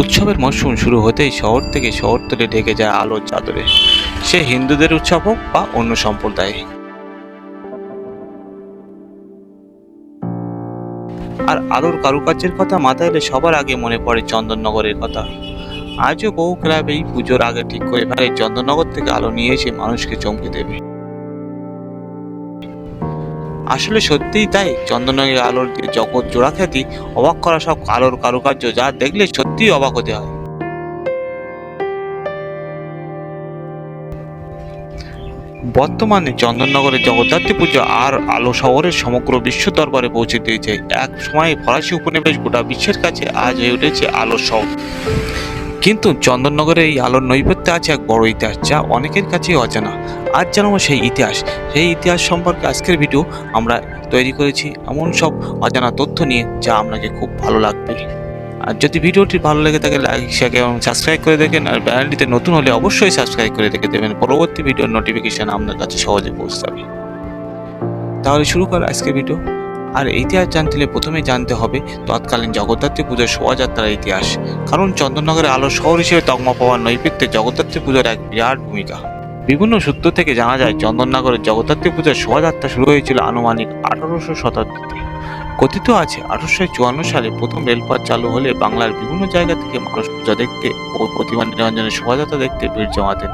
উৎসবের মরশুম শুরু হতেই শহর থেকে শহরতলে ঢেকে যায় আলোর চাদরে। সে হিন্দুদের উৎসব হোক বা অন্য সম্প্রদায়। আর আলোর কারুকার্যের কথা মাথায় এলে সবার আগে মনে পড়ে চন্দননগরের কথা। আজও বহু ক্লাব এই পুজোর আগে ঠিক করে ফেলে চন্দননগর থেকে আলো নিয়ে এসে মানুষকে চমকে দেবে। আসলে সত্যিই তাই। চন্দননগরের আলোর জগৎ জোড়া খ্যাতি অবাক করা সব আলোর কারুকার্য যা দেখলে সত্যিই অবাক হতে হয়। বর্তমানে চন্দননগরের জগদ্ধাত্রী পুজো আর আলো শহরের সমগ্র বিশ্ব দরবারে পৌঁছে দিয়েছে। এক সময় ফরাসি উপনিবেশ গোটা বিশ্বের কাছে আজ হয়ে উঠেছে আলো শহর। কিন্তু চন্দননগরে এই আলোর নৈবেদ্যে আছে এক বড় ইতিহাস যা অনেকের কাছেই অজানা। আজ জানাব সেই ইতিহাস সেই ইতিহাস সম্পর্কে আজকের ভিডিও আমরা তৈরি করেছি এমন সব অজানা তথ্য নিয়ে যা আপনাকে খুব ভালো লাগবে। আর যদি ভিডিওটি ভালো লেগে থাকে লাইক শেয়ার এবং সাবস্ক্রাইব করে দেখেন। আর চ্যানেলটিতে নতুন হলে অবশ্যই সাবস্ক্রাইব করে রেখে দেবেন। পরবর্তী ভিডিওর নোটিফিকেশান আপনার কাছে সহজে পৌঁছে যাবে তাহলে শুরু কর আজকের ভিডিও আর ইতিহাস জানতে হলে প্রথমে জানতে হবে তৎকালীন জগদ্ধাত্রী পুজোর শোভাযাত্রার ইতিহাস। কারণ চন্দননগরের আলো শহর হিসেবে তকমা পাওয়ার নৈবেদ্যে জগদ্ধাত্রী পুজোর এক বিরাট ভূমিকা। বিভিন্ন সূত্র থেকে জানা যায়, চন্দননগরের জগদ্ধাত্রী পূজার শোভাযাত্রা শুরু হয়েছিল আনুমানিক আঠারোশো শতাব্দীতে। কথিত আছে, আঠারোশো চুয়ান্ন সালে প্রথম রেলপথ চালু হলে বাংলার বিভিন্ন জায়গা থেকে মানুষ পূজা দেখতে ও প্রতিমা নিরঞ্জনের শোভাযাত্রা দেখতে ভিড় জমাতেন।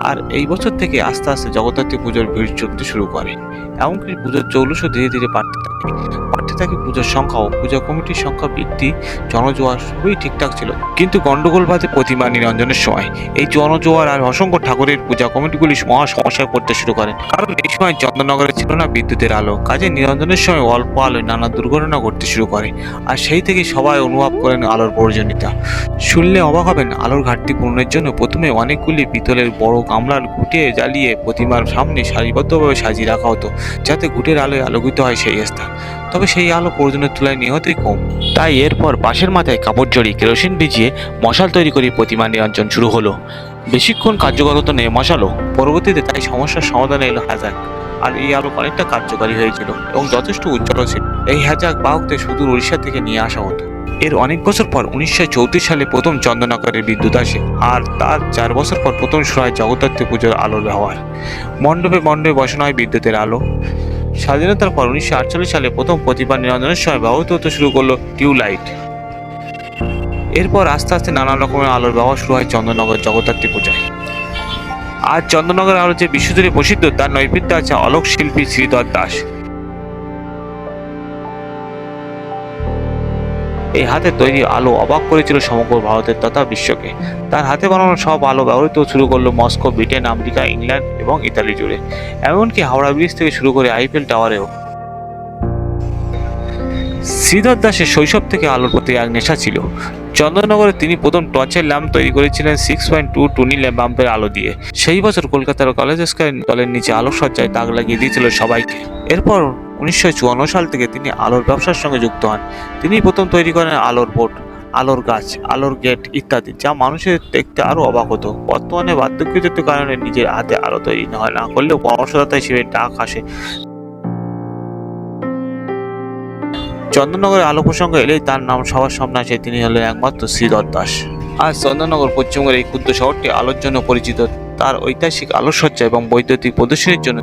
আর এই বছর থেকে আস্তে আস্তে জগদ্ধাত্রী পুজোর ভিড় চলতে শুরু করে। এমনকি পুজোর চৌলসও ধীরে ধীরে বাড়তে থাকে। বাড়তে থাকে পুজোর সংখ্যা ও পূজা কমিটির সংখ্যা বৃদ্ধি জনজোয়ার সবই ঠিকঠাক ছিল। কিন্তু গন্ডগোল বাদে প্রতিমা নিরঞ্জনের সময়। এই জনজোয়ার আর অসংখ্য ঠাকুরের পূজা কমিটিগুলি মহা সমস্যায় পড়তে শুরু করে কারণ এই সময় চন্দননগরে ছিল না বিদ্যুতের আলো। কাজে নিরঞ্জনের সময় অল্প আলোয় নানা দুর্ঘটনা ঘটতে শুরু করে। আর সেই থেকে সবাই অনুভব করেন আলোর প্রয়োজনীয়তা। শুনলে অবাক হবেন, আলোর ঘাটতি পূরণের জন্য প্রথমে অনেকগুলি পিতলের বড় গামলার ঘুটে জ্বালিয়ে প্রতিমার সামনে সারিবদ্ধভাবে সাজিয়ে রাখা হতো, যাতে ঘুটের আলোয় আলোকিত হয় সেই স্থান তবে সেই আলো প্রয়োজনের তুলনায় নিহতই কম। তাই এরপর বাঁশের মাথায় কাপড় জড়িয়ে কেরোসিন ভিজিয়ে মশাল তৈরি করে প্রতিমা নিরঞ্জন শুরু হলো। বেশিক্ষণ কার্যকর হতো নেই মশালও। পরবর্তীতে তাই সমস্যার সমাধানে এলো হ্যাজাক আর এই আলো অনেকটা কার্যকারী হয়েছিল এবং যথেষ্ট উজ্জ্বল ছিল। এই হ্যাজাক বাহকদের সুদূর উড়িষ্যা থেকে নিয়ে আসা হতো। এর অনেক বছর পর উনিশশো চৌত্রিশ সালে প্রথম চন্দনাকারের বিদ্যুৎ আসে। আর তার চার বছর পর প্রথম শুরু হয় জগদ্ধাত্রী পুজোর আলোর ব্যবহার। মণ্ডপে মণ্ডপে বসানো হয় বিদ্যুতের আলো। স্বাধীনতার পর উনিশশো আটচল্লিশ সালে প্রথম প্রতিভা নিরঞ্জনের সময় ব্যবহৃত হতে শুরু করল টিউবলাইট। এরপর আস্তে আস্তে নানা রকমের আলোর ব্যবহার শুরু হয় চন্দননগর জগদ্ধাত্রী পূজায়। আজ চন্দননগরের আলো যে বিশ্বজুড়ে প্রসিদ্ধ, তার নৈবেদ্য আছে অলোক শিল্পী শ্রীধর দাস। এই হাতে তৈরি আলো অবাক করেছিল সমগ্র ভারতের তথা বিশ্বকে। তার হাতে বানানো সব আলো ব্যবহৃত শুরু করল মস্কো, ব্রিটেন, আমেরিকা, ইংল্যান্ড এবং ইতালি জুড়ে। এমনকি হাওড়া ব্রিজ থেকে শুরু করে আইপিএল টাওয়ারেও। শ্রীধর দাসের শৈশব থেকে আলোর প্রতি এক নেশা ছিল। চন্দননগরে তিনি প্রথম টর্চের ল্যাম্প তৈরি করেছিলেন সিক্স পয়েন্ট টু টুনি ল্যাম্পের আলো দিয়ে। সেই বছর কলকাতার কলেজ স্কোয়ার দলের নিচে আলোকসজ্জায় দাগ লাগিয়ে দিয়েছিল সবাইকে। এরপর উনিশশো চুয়ান্ন সাল থেকে তিনি আলোর ব্যবসার সঙ্গে যুক্ত হন। তিনি প্রথম তৈরি করেন আলোর বোর্ড আলোর গাছ, আলোর গেট ইত্যাদি, যা মানুষের দেখতে আরও অবাক হতো। বর্তমানে বার্ধক্যজনিত কারণে নিজের হাতে আলো তৈরি না হয়, না করলেও পরামর্শদাতা হিসেবে ডাক আসে। চন্দননগরের আলো প্রসঙ্গ এলেই তার নাম সবার সামনে আসে, তিনি হলেন একমাত্র শ্রীধর দাস। আজ চন্দননগর পশ্চিমবঙ্গের এই ক্ষুদ্র শহরটি আলোর জন্য পরিচিত। তার ঐতিহাসিক আলোকসজ্জা এবং বৈদ্যুতিক প্রদর্শনীর জন্য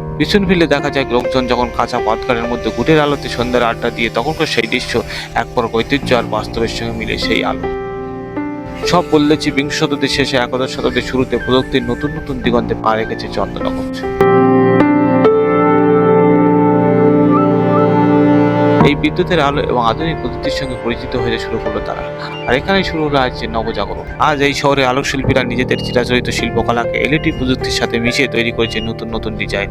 ফিরে দেখা যায় লোকজন যখন কাঁচা পাতকারের মধ্যে গুটের আলোতে সন্ধ্যার আড্ডা দিয়ে তখনকার সেই দৃশ্য এক পর ঐতিহ্য আর বাস্তবের সঙ্গে মিলে সেই আলো। সব বললেছি বিংশ শতাব্দীর শেষে, একাদশ শতাব্দীর শুরুতে প্রযুক্তির নতুন নতুন দিগন্তে পা রেখেছে চন্দননগর এই বিদ্যুতের আলো এবং আধুনিক প্রযুক্তির সঙ্গে পরিচিত হয়ে শুরু করল তারা। আর এখানেই শুরু হলো আজ নবজাগরণ। আজ এই শহরে আলোক শিল্পীরা নিজেদের চিরাচরিত শিল্পকলাকে এলইডি প্রযুক্তির সাথে মিশিয়ে তৈরি করেছে নতুন নতুন ডিজাইন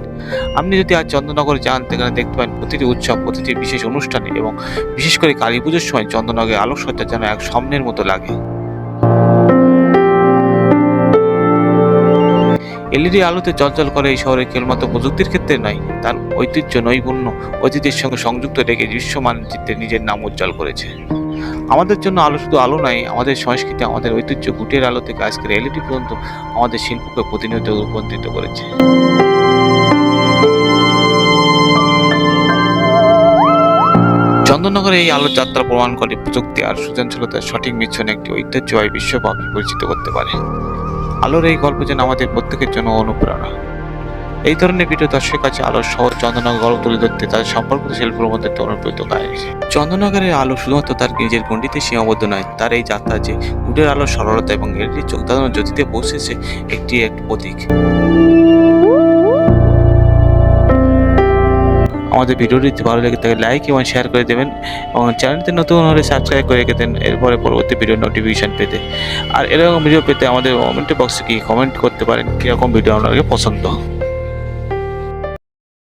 আপনি যদি আজ চন্দ্রনগরে যান, সেখানে দেখতে পান প্রতিটি উৎসব, প্রতিটি বিশেষ অনুষ্ঠানে এবং বিশেষ করে কালী পুজোর সময় চন্দ্রনগরের আলোকসজ্জা যেন এক স্বপ্নের মতো লাগে। এলইডি আলোতে চলচল করে এই শহরে কেবলমাত্র প্রযুক্তির ক্ষেত্রে নয়, তার ঐতিহ্য নৈপুণ্য। অতীতের সঙ্গে সংযুক্ত রেখে বিশ্ব মানচিত্রে নিজের নাম উজ্জ্বল করেছে। আমাদের জন্য আলো শুধু আলো নয়, আমাদের সংস্কৃতি, আমাদের ঐতিহ্য গুটের আলো থেকে আজকের এলইডি পর্যন্ত আমাদের শিল্পকে প্রতিনিয়ত রূপান্তরিত করেছে। চন্দননগরে এই আলোর যাত্রা প্রমাণ করে প্রযুক্তি আর সৃজনশীলতার সঠিক মিশ্রণে একটি ঐতিহ্যবাহী বিশ্বব্যাপী পরিচিত করতে পারে। আলোর এই গল্প যেন আমাদের প্রত্যেকের জন্য অনুপ্রেরণা। এই ধরনের ভিডিও দর্শকের কাছে আলোর শহর চন্দননগর গল্প তুলে ধরতে তাদের সম্পর্কিত শিল্পের মধ্যে অনুপ্রেরিত চন্দনগরের চন্দননগরের আলো শুধুমাত্র তার নিজের গণ্ডিতে সীমাবদ্ধ নয়, তার এই যাত্রা যে উডের আলোর সরলতা এবং এলইডি চোখদানো জ্যোতিতে পৌঁছেছে একটি এক প্রতীক। আমাদের ভিডিওটি ভালো লেগে থাকে লাইক এবং শেয়ার করে দেবেন এবং চ্যানেলটি নতুন হলে সাবস্ক্রাইব করে রেখে দেন, এরপরে পরবর্তী ভিডিও নোটিফিকেশান পেতে। আর এরকম ভিডিও পেতে আমাদের কমেন্ট বক্সে কি কমেন্ট করতে পারেন, কীরকম ভিডিও আপনাকে পছন্দ।